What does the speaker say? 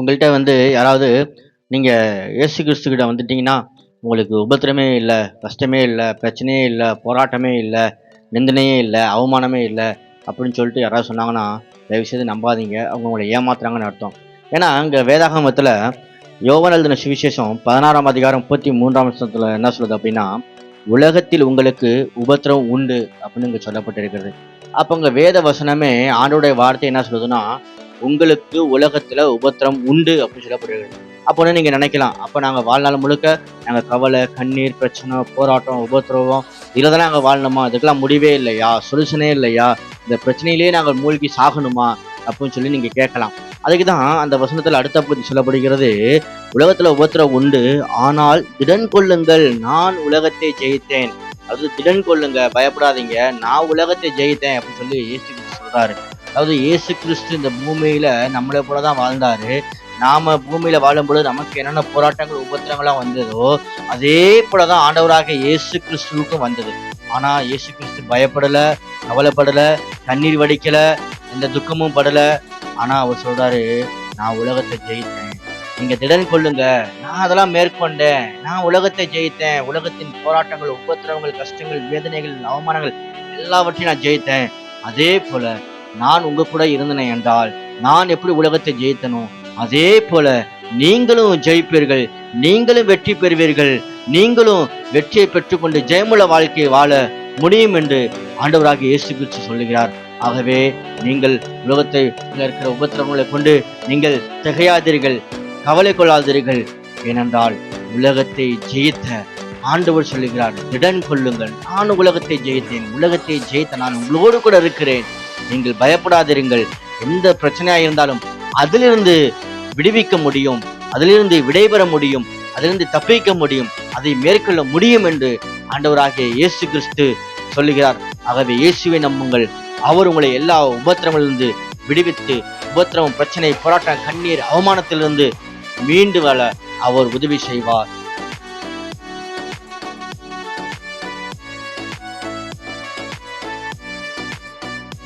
உங்கள்கிட்ட வந்து யாராவது நீங்கள் இயேசு கிறிஸ்துக்கிட்ட வந்துட்டீங்கன்னா உங்களுக்கு உபத்திரமே இல்லை கஷ்டமே இல்லை பிரச்சனையே இல்லை போராட்டமே இல்லை நிந்தனையே இல்லை அவமானமே இல்லை அப்படின்னு சொல்லிட்டு யாராவது சொன்னாங்கன்னா தயவுசெய்து நம்பாதீங்க. அவங்க உங்களை ஏமாத்துறாங்கன்னு அர்த்தம். ஏன்னா அங்கே வேதாகமத்தில் யோவான் எழுதின சுவிசேஷம் பதினாறாம் அதிகாரம் முப்பத்தி மூன்றாம் வருஷத்தில் என்ன சொல்லுது அப்படின்னா உலகத்தில் உங்களுக்கு உபத்திரம் உண்டு அப்படின்னு இங்கே சொல்லப்பட்டிருக்கிறது. அப்போ இங்கே வேத வசனமே ஆண்டோடைய வார்த்தை என்ன சொல்லுதுன்னா உங்களுக்கு உலகத்துல உபத்திரம் உண்டு அப்படின்னு சொல்லப்படுகிறது. அப்போன்னு நீங்க நினைக்கலாம் அப்ப நாங்க வாழ்நாள் முழுக்க நாங்க கவலை கண்ணீர் பிரச்சனை போராட்டம் உபத்திரவம் இதுல தான் நாங்க வாழணுமா? இதுக்கெல்லாம் முடிவே இல்லையா? சொல்யூஷனே இல்லையா? இந்த பிரச்சனையிலேயே நாங்கள் மூழ்கி சாகணுமா? அப்படின்னு சொல்லி நீங்க கேட்கலாம். அதுக்கு தான் அந்த வசனத்தில் அடுத்த பகுதி சொல்லப்படுகிறது உலகத்துல உபத்திரம் உண்டு ஆனால் திடன் கொள்ளுங்கள் நான் உலகத்தை ஜெயித்தேன். அதாவது திடன் கொள்ளுங்க பயப்படாதீங்க நான் உலகத்தை ஜெயித்தேன் அப்படின்னு சொல்லி சொல்றாரு அதாவது இயேசு கிறிஸ்து இந்த பூமியில நம்மளை போல தான் வாழ்ந்தாரு. நாம பூமியில வாழும்பொழுது நமக்கு என்னென்ன போராட்டங்கள் உபத்திரங்கள்லாம் வந்ததோ அதே போலதான் ஆண்டவராக இயேசு கிறிஸ்துவுக்கும் வந்தது. ஆனா இயேசு கிறிஸ்து பயப்படல கவலைப்படல தண்ணீர் வடிக்கல எந்த துக்கமும் படல. ஆனா அவர் சொல்றாரு நான் உலகத்தை ஜெயித்தேன். நீங்க திடன் கொள்ளுங்க நான் அதெல்லாம் மேற்கொண்டேன். நான் உலகத்தை ஜெயித்தேன். உலகத்தின் போராட்டங்கள் உபத்திரவங்கள் கஷ்டங்கள் வேதனைகள் அவமானங்கள் எல்லாவற்றையும் நான் ஜெயித்தேன். அதே போல நான் உங்க கூட இருந்தேன் என்றால் நான் எப்படி உலகத்தை ஜெயித்தனோ? அதே போல நீங்களும் ஜெயிப்பீர்கள் நீங்களும் வெற்றி பெறுவீர்கள் நீங்களும் வெற்றியை பெற்றுக்கொண்டு ஜெயமுள்ள வாழ்க்கையை வாழ முடியும் என்று ஆண்டவராக இயேசு கிறிஸ்து சொல்லுகிறார். ஆகவே நீங்கள் உலகத்தை இருக்கிற உபத்திரவங்களை கொண்டு நீங்கள் திகையாதீர்கள் கவலை கொள்ளாதீர்கள் ஏனென்றால் உலகத்தை ஜெயித்த ஆண்டவர் சொல்லுகிறார் திடன் கொள்ளுங்கள் நான் உலகத்தை ஜெயித்தேன். உலகத்தை ஜெயித்த நான் உங்களோடு கூட இருக்கிறேன். நீங்கள் பயப்படாதிருங்கள். எந்த பிரச்சனையா இருந்தாலும் அதிலிருந்து விடுவிக்க முடியும். அதிலிருந்து விடைபெற முடியும். அதிலிருந்து தப்பிக்க முடியும். அதை மேற்கொள்ள முடியும் என்று ஆண்டவராகிய இயேசு கிறிஸ்து சொல்லுகிறார். ஆகவே இயேசுவை நம்புங்கள். அவர் உங்களை எல்லா உபத்திரமிலிருந்து விடுவித்து உபத்திரவம் பிரச்சனை போராட்டம் கண்ணீர் அவமானத்திலிருந்து மீண்டு வள அவர் உதவி செய்வார்.